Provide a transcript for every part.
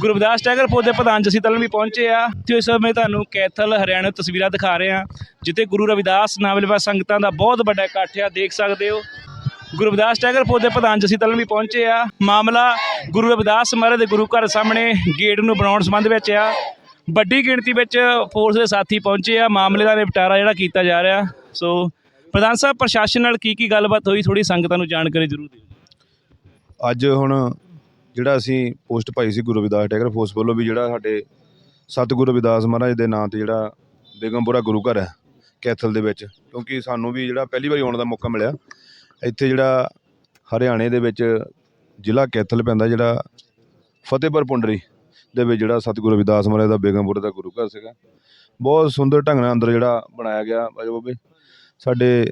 ਗੁਰੂ Ravidas tiger ਦੇ ਪ੍ਰਧਾਨ ਜਸੀ ਤਲਨ ਵੀ ਪਹੁੰਚੇ ਆ। ਤੇ ਇਸ ਸਮੇਂ ਤੁਹਾਨੂੰ ਕੈਥਲ, ਹਰਿਆਣਾ ਤਸਵੀਰਾਂ ਦਿਖਾ ਰਹੇ ਆ ਜਿੱਥੇ ਗੁਰੂ ਰਵਿਦਾਸ ਨਾਵਲਵਾ ਸੰਗਤਾਂ ਦਾ ਬਹੁਤ ਵੱਡਾ ਇਕੱਠ ਆ, ਦੇਖ ਸਕਦੇ ਹੋ। ਗੁਰੂ ਰਵਿਦਾਸ ਟੈਗਰ ਦੇ ਪ੍ਰਧਾਨ ਜਸੀ ਤਲਨ ਵੀ ਪਹੁੰਚੇ ਆ। ਮਾਮਲਾ ਗੁਰੂ ਰਵਿਦਾਸ ਮਹਾਰਾਜ ਦੇ ਗੁਰੂ ਘਰ ਸਾਹਮਣੇ ਗੇਟ ਨੂੰ ਬਣਾਉਣ ਸੰਬੰਧ ਵਿੱਚ ਆ। ਵੱਡੀ ਗਿਣਤੀ ਵਿੱਚ ਫੋਰਸ ਦੇ ਸਾਥੀ ਪਹੁੰਚੇ ਆ। ਮਾਮਲੇ ਦਾ ਨਿਪਟਾਰਾ ਜਿਹੜਾ ਕੀਤਾ ਜਾ ਰਿਹਾ। ਸੋ ਪ੍ਰਧਾਨ ਸਾਹਿਬ, ਪ੍ਰਸ਼ਾਸਨ ਨਾਲ ਕੀ ਕੀ ਗੱਲਬਾਤ ਹੋਈ? ਥੋੜੀ ਸੰਗਤਾਂ ਨੂੰ ਜਾਣਕਾਰੀ ਜ਼ਰੂਰ ਦਿਓ। ਅੱਜ ਹੁਣ ਜਿਹੜਾ ਅਸੀਂ ਪੋਸਟ ਪਾਈ ਸੀ ਗੁਰੂ ਰਵਿਦਾਸ ਟੈਗਰ ਫੋਰਸ ਵੱਲੋਂ ਵੀ ਜਿਹੜਾ ਸਾਡੇ ਸਤਿਗੁਰੂ ਰਵਿਦਾਸ ਮਹਾਰਾਜ ਦੇ ਨਾਂ ਤੇ ਜਿਹੜਾ ਬੇਗਮਪੁਰਾ ਗੁਰੂ ਘਰ ਹੈ, ਕੈਥਲ ਦੇ ਵਿੱਚ, ਕਿਉਂਕਿ ਸਾਨੂੰ ਵੀ ਜਿਹੜਾ ਪਹਿਲੀ ਵਾਰੀ ਆਉਣ ਦਾ ਮੌਕਾ ਮਿਲਿਆ। ਇੱਥੇ ਜਿਹੜਾ ਹਰਿਆਣੇ ਦੇ ਵਿੱਚ ਜ਼ਿਲ੍ਹਾ ਕੈਥਲ ਪੈਂਦਾ, ਜਿਹੜਾ ਫਤਿਹਪੁਰ ਪੁੰਡਰੀ ਦੇ ਵਿੱਚ ਜਿਹੜਾ ਸਤਿਗੁਰੂ ਰਵਿਦਾਸ ਮਹਾਰਾਜ ਦਾ ਬੇਗਮਪੁਰਾ ਦਾ ਗੁਰੂ ਘਰ ਸੀਗਾ। ਬਹੁਤ ਸੁੰਦਰ ਢੰਗ ਨਾਲ ਅੰਦਰ ਜਿਹੜਾ ਬਣਾਇਆ ਗਿਆ ਅਜੇ ਬਾਬੇ ਸਾਡੇ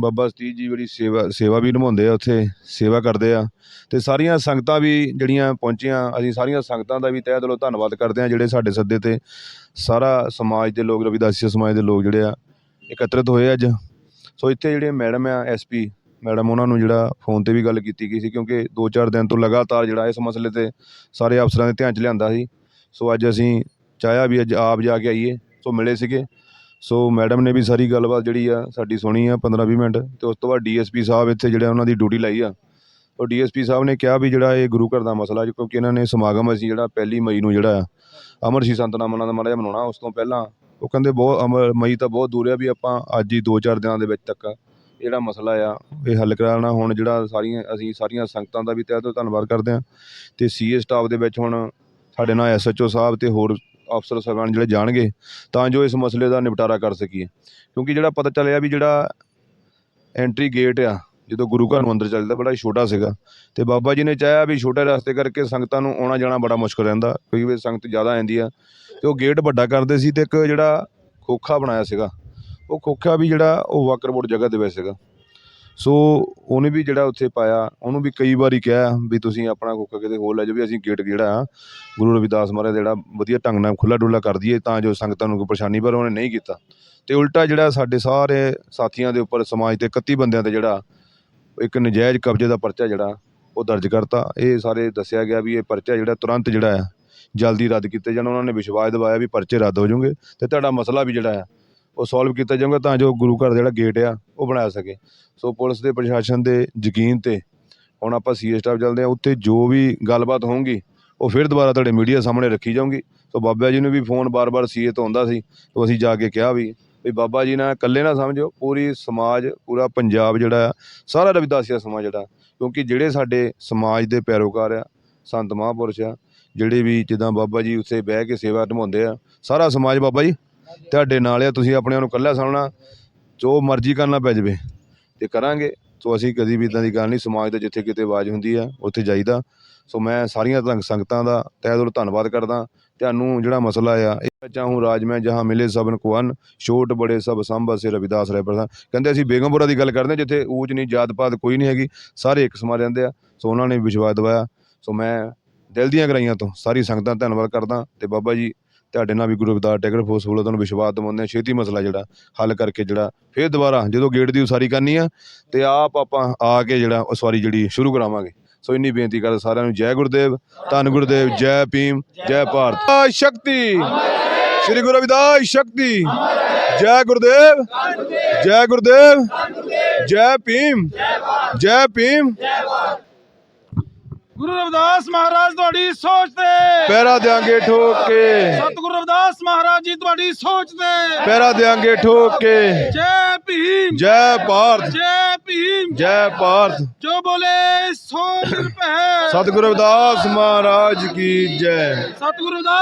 ਬਾਬਾ ਸਤੀਸ਼ ਜੀ ਜਿਹੜੀ ਸੇਵਾ ਸੇਵਾ ਵੀ ਨਿਭਾਉਂਦੇ ਆ ਉੱਥੇ, ਸੇਵਾ ਕਰਦੇ ਆ। ਤੇ ਸਾਰੀਆਂ ਸੰਗਤਾਂ ਵੀ ਜਿਹੜੀਆਂ ਪਹੁੰਚੀਆਂ, ਅਸੀਂ ਸਾਰੀਆਂ ਸੰਗਤਾਂ ਦਾ ਵੀ ਤਹਿ ਦਿਲੋਂ ਧੰਨਵਾਦ ਕਰਦੇ ਹਾਂ ਜਿਹੜੇ ਸਾਡੇ ਸੱਦੇ ਤੇ ਸਾਰਾ ਸਮਾਜ ਦੇ ਲੋਕ, ਰਵਿਦਾਸੀ ਸਮਾਜ ਦੇ ਲੋਕ ਜਿਹੜੇ ਆ, ਇਕੱਤਰਿਤ ਹੋਏ ਅੱਜ। ਸੋ ਇੱਥੇ ਜਿਹੜੇ ਮੈਡਮ ਆ ਐਸਪੀ ਮੈਡਮ ਉਹਨਾਂ ਨੂੰ ਜਿਹੜਾ ਫੋਨ ਤੇ ਵੀ ਗੱਲ ਕੀਤੀ ਗਈ ਸੀ, ਕਿਉਂਕਿ 2-4 ਦਿਨ ਤੋਂ ਲਗਾਤਾਰ ਜਿਹੜਾ ਇਸ ਮਸਲੇ ਤੇ ਸਾਰੇ ਅਫਸਰਾਂ ਦੇ ਧਿਆਨ 'ਚ ਲਿਆਂਦਾ ਸੀ। ਸੋ ਅੱਜ ਅਸੀਂ ਚਾਹਿਆ ਵੀ ਅੱਜ ਆਪ ਜਾ ਕੇ ਆਈਏ। ਸੋ ਮਿਲੇ ਸੀਗੇ। ਸੋ ਮੈਡਮ ਨੇ ਵੀ ਸਾਰੀ ਗੱਲਬਾਤ ਜਿਹੜੀ ਆ, ਸਾਡੀ ਸੁਣੀ ਆ 15-20 ਮਿੰਟ। ਤੇ ਉਸ ਤੋਂ ਬਾਅਦ ਡੀਐਸਪੀ ਸਾਹਿਬ ਇੱਥੇ ਜਿਹੜਾ ਉਹਨਾਂ ਦੀ ਡਿਊਟੀ ਲਾਈ ਆ। ਉਹ ਡੀਐਸਪੀ ਸਾਹਿਬ ਨੇ ਕਿਹਾ ਵੀ ਜਿਹੜਾ ਇਹ ਗੁਰੂ ਘਰ ਦਾ ਮਸਲਾ, ਕਿਉਂਕਿ ਇਹਨਾਂ ਨੇ ਸਮਾਗਮ ਅਸੀਂ ਜਿਹੜਾ ਪਹਿਲੀ ਮਈ ਨੂੰ ਜਿਹੜਾ ਆ, ਅਮਰ ਸੀ ਸੰਤਨਾਮ ਉਹਨਾਂ ਦਾ ਮਹਾਰਾਜ ਮਨਾਉਣਾ, ਉਸ ਤੋਂ ਪਹਿਲਾਂ ਉਹ ਕਹਿੰਦੇ ਬਹੁਤ ਅਮਰ, ਮਈ ਤਾਂ ਬਹੁਤ ਦੂਰ ਆ ਵੀ ਆਪਾਂ ਅੱਜ ਹੀ 2-4 ਦਿਨਾਂ ਦੇ ਵਿੱਚ ਤੱਕ ਜਿਹੜਾ ਮਸਲਾ ਆ, ਇਹ ਹੱਲ ਕਰਾਉਣਾ। ਹੁਣ ਜਿਹੜਾ ਸਾਰੀਆਂ, ਅਸੀਂ ਸਾਰੀਆਂ ਸੰਗਤਾਂ ਦਾ ਵੀ ਤਹਿ ਤੋਂ ਧੰਨਵਾਦ ਕਰਦੇ ਹਾਂ। ਤੇ ਸੀਏ ਸਟਾਫ ਦੇ ਵਿੱਚ ਹੁਣ ਸਾਡੇ ਨਾਲ ਐਸਐਚਓ ਸਾਹਿਬ ਤੇ ਹੋਰ ਅਫਸਰ ਸਾਹਿਬਾਨ ਜਿਹੜੇ ਜਾਣਗੇ, ਤਾਂ ਜੋ ਇਸ ਮਸਲੇ ਦਾ ਨਿਪਟਾਰਾ ਕਰ ਸਕੀਏ। ਕਿਉਂਕਿ ਜਿਹੜਾ ਪਤਾ ਚੱਲਿਆ ਵੀ ਜਿਹੜਾ ਐਂਟਰੀ ਗੇਟ ਆ, ਜਦੋਂ ਗੁਰੂ ਘਰ ਨੂੰ ਅੰਦਰ ਚੱਲਦਾ ਬੜਾ ਛੋਟਾ ਸੀਗਾ। ਤੇ ਬਾਬਾ ਜੀ ਨੇ ਚਾਹਿਆ ਵੀ ਛੋਟੇ ਰਸਤੇ ਕਰਕੇ ਸੰਗਤਾਂ ਨੂੰ ਆਉਣਾ ਜਾਣਾ ਬੜਾ ਮੁਸ਼ਕਲ ਰਹਿੰਦਾ, ਕਿਉਂਕਿ ਵੀ ਸੰਗਤ ਜ਼ਿਆਦਾ ਆਉਂਦੀ ਆ। ਤੇ ਉਹ ਗੇਟ ਵੱਡਾ ਕਰਦੇ ਸੀ ਤੇ ਇੱਕ ਜਿਹੜਾ ਖੋਖਾ ਬਣਾਇਆ ਸੀਗਾ, ਉਹ ਖੋਖਾ ਵੀ ਜਿਹੜਾ ਉਹ ਵਾਕਰਬੋਰਡ ਜਗ੍ਹਾ ਦੇ ਵਿੱਚ ਸੀਗਾ। ਸੋ ਉਹਨੇ ਵੀ ਜਿਹੜਾ ਉੱਥੇ ਪਾਇਆ, ਉਹਨੂੰ ਵੀ ਕਈ ਵਾਰੀ ਕਿਹਾ ਵੀ ਤੁਸੀਂ ਆਪਣਾ ਖੋਖਾ ਕਿਤੇ ਹੋਰ ਲੈ ਜਾਓ ਵੀ ਅਸੀਂ ਗੇਟ ਜਿਹੜਾ ਆ। ਗੁਰੂ ਰਵਿਦਾਸ ਮਹਾਰਾਜ ਦਾ ਜਿਹੜਾ ਵਧੀਆ ਢੰਗ ਨਾਲ ਖੁੱਲਾ ਡੁੱਲਾ ਕਰ ਦਈਏ ਤਾਂ ਜੋ ਸੰਗਤਾਂ ਨੂੰ ਕੋਈ ਪਰੇਸ਼ਾਨੀ, ਪਰ ਉਹਨੇ ਨਹੀਂ ਕੀਤਾ। ਤੇ ਉਲਟਾ ਜਿਹੜਾ ਸਾਡੇ ਸਾਰੇ ਸਾਥੀਆਂ ਦੇ ਉੱਪਰ, ਸਮਾਜ ਦੇ 31 ਬੰਦਿਆਂ ਤੇ ਜਿਹੜਾ ਇੱਕ ਨਜਾਇਜ਼ ਕਬਜ਼ੇ ਦਾ ਪਰਚਾ ਜਿਹੜਾ, ਉਹ ਦਰਜ ਕਰਤਾ। ਇਹ ਸਾਰੇ ਦੱਸਿਆ ਗਿਆ ਵੀ ਇਹ ਪਰਚਾ ਜਿਹੜਾ ਤੁਰੰਤ ਜਿਹੜਾ ਆ, ਜਲਦੀ ਰੱਦ ਕੀਤੇ ਜਾਣ। ਉਹਨਾਂ ਨੇ ਵਿਸ਼ਵਾਸ ਦਿਵਾਇਆ ਵੀ ਪਰਚੇ ਰੱਦ ਹੋ ਜਾਣਗੇ। ਤੇ ਤੁਹਾਡਾ ਮਸਲਾ ਵੀ ਜਿਹੜਾ ਆ ਉਹ ਸੋਲਵ ਕੀਤਾ ਜਾਊਗਾ ਤਾਂ ਜੋ ਗੁਰੂ ਘਰ ਦਾ ਜਿਹੜਾ ਗੇਟ ਆ, ਉਹ ਬਣਾ ਸਕੇ। ਸੋ ਪੁਲਿਸ ਦੇ ਪ੍ਰਸ਼ਾਸਨ ਦੇ ਯਕੀਨ ਤੇ ਹੁਣ ਆਪਾਂ ਸੀਏ ਸਟਾਫ ਚੱਲਦੇ ਆ ਉੱਥੇ ਜੋ ਵੀ ਗੱਲਬਾਤ ਹੋਊਗੀ, ਉਹ ਫਿਰ ਦੁਬਾਰਾ ਤੁਹਾਡੇ ਮੀਡੀਆ ਸਾਹਮਣੇ ਰੱਖੀ ਜਾਊਗੀ। ਸੋ ਬਾਬਾ ਜੀ ਨੂੰ ਵੀ ਫੋਨ ਬਾਰ-ਬਾਰ ਸੀਏ ਤੋਂ ਆਉਂਦਾ ਸੀ ਤੋਂ ਅਸੀਂ ਜਾ ਕੇ ਕਿਹਾ ਵੀ ਵੀ ਬਾਬਾ ਜੀ ਨਾਲ ਇਕੱਲੇ ਨਾ ਸਮਝੋ, ਪੂਰੀ ਸਮਾਜ, ਪੂਰਾ ਪੰਜਾਬ ਜਿਹੜਾ ਆ, ਸਾਰਾ ਰਵਿਦਾਸੀਆ ਸਮਾਜ ਜਿਹੜਾ। ਕਿਉਂਕਿ ਜਿਹੜੇ ਸਾਡੇ ਸਮਾਜ ਦੇ ਪੈਰੋਕਾਰ ਆ, ਸੰਤ ਮਹਾਂਪੁਰਸ਼ ਆ, ਜਿਹੜੇ ਵੀ ਜਿੱਦਾਂ ਬਾਬਾ ਜੀ ਉੱਥੇ ਬਹਿ ਕੇ ਸੇਵਾ ਨਿਭਾਉਂਦੇ ਆ, ਸਾਰਾ ਸਮਾਜ ਬਾਬਾ ਜੀ ਤੁਹਾਡੇ ਨਾਲ ਆ ਤੁਸੀਂ ਆਪਣੇ ਆਪ ਨੂੰ ਇਕੱਲਾ ਸਮਝਣਾ ਜੋ ਮਰਜ਼ੀ ਕਰਨਾ ਪੈ ਜਾਵੇ ਤੇ ਕਰਾਂਗੇ। ਸੋ ਅਸੀਂ ਕਦੀ ਵੀ ਇਦਾਂ ਦੀ ਗੱਲ ਨਹੀਂ ਸਮਾਜ ਦੇ ਜਿੱਥੇ ਕਿਤੇ ਆਵਾਜ਼ ਹੁੰਦੀ ਆ ਉੱਥੇ ਜਾਈਦਾ। ਸੋ ਮੈਂ ਸਾਰੀਆਂ ਧੰਗ ਸੰਗਤਾਂ ਦਾ ਤਹਿ ਦਿਲੋਂ ਧੰਨਵਾਦ ਕਰਦਾ। ਤੁਹਾਨੂੰ ਜਿਹੜਾ ਮਸਲਾ ਆ ਇਹ ਚਾਹੂੰ ਰਾਜ ਮੈਂ ਜਹਾਂ ਮਿਲੇ ਸਭਨ ਕੋ ਅਨ ਛੋਟ ਬੜੇ ਸਭ ਸੰਭਾ ਸੇ ਰਵਿਦਾਸ ਰਹਿ ਪ੍ਰਧਾਨ। ਕਹਿੰਦੇ ਅਸੀਂ ਬੇਗਮਪੁਰਾ ਦੀ ਗੱਲ ਕਰਦੇ ਹਾਂ, ਜਿੱਥੇ ਊਚ ਨਹੀਂ ਜਾਤ ਪਾਤ ਕੋਈ ਨਹੀਂ ਹੈਗੀ ਸਾਰੇ ਇੱਕ ਸਮਾਂ ਰਹਿੰਦੇ ਆ। ਸੋ ਉਹਨਾਂ ਨੇ ਵਿਸ਼ਵਾਸ ਦਿਵਾਇਆ। ਸੋ ਮੈਂ ਦਿਲ ਦੀਆਂ ਗਰਾਈਆਂ ਤੋਂ ਸਾਰੀ ਸੰਗਤਾਂ ਦਾ ਧੰਨਵਾਦ ਕਰਦਾ ਤੇ ਬਾਬਾ ਜੀ ਤੁਹਾਡੇ ਨਾਲ ਵੀ ਗੁਰੂ ਅਵਤਾਰ ਟੈਗਰ ਫੋਰਸ ਵੱਲੋਂ ਤੁਹਾਨੂੰ ਵਿਸ਼ਵਾਸ ਦਿਵਾਉਂਦੇ ਹਾਂ। ਛੇਤੀ ਮਸਲਾ ਜਿਹੜਾ ਹੱਲ ਕਰਕੇ ਜਿਹੜਾ ਫਿਰ ਦੁਬਾਰਾ ਜਦੋਂ ਗੇਟ ਦੀ ਉਸਾਰੀ ਕਰਨੀ ਆ, ਤੇ ਆਪ ਆਪਾਂ ਆ ਕੇ ਜਿਹੜਾ ਉਸਾਰੀ ਜਿਹੜੀ ਸ਼ੁਰੂ ਕਰਾਵਾਂਗੇ। ਸੋ ਇੰਨੀ ਬੇਨਤੀ ਕਰ ਸਾਰਿਆਂ ਨੂੰ, ਜੈ ਗੁਰਦੇਵ, ਧੰਨ ਗੁਰਦੇਵ, ਜੈ ਭੀਮ, ਜੈ ਭਾਰਤ। ਸ਼ਕਤੀ। ਸ੍ਰੀ ਗੁਰੂ ਰਵਿਦਾਸ ਸ਼ਕਤੀ। ਜੈ ਗੁਰਦੇਵ। ਜੈ ਗੁਰਦੇਵ। ਜੈ ਭੀਮ। ਜੈ ਭੀਮ। ਗੁਰੂ ਰਵਿਦਾਸ ਮਹਾਰਾਜ ਤੁਹਾਡੀ ਸੋਚ ਤੇ। ਪੈਰਾ ਦਿਆਂਗੇ ਠੋਕ ਕੇ। ਸਤਿਗੁਰੂ ਰਵਿਦਾਸ ਮਹਾਰਾਜ ਜੀ ਤੁਹਾਡੀ ਸੋਚ ਤੇ। ਪੈਰਾ ਦਿਆਂਗੇ ਠੋਕ ਕੇ। ਜੈ ਭੀਮ। ਜੈ ਭਾਰਤ। ਜੈ ਭੀਮ। ਜੈ ਭਾਰਤ। ਜੋ ਬੋਲੇ ਸੋ ਨਿਰਭੈ ਸਤਿਗੁਰੂ ਰਵਿਦਾਸ ਮਹਾਰਾਜ ਕੀ ਜੈ। ਸਤਿਗੁਰੂ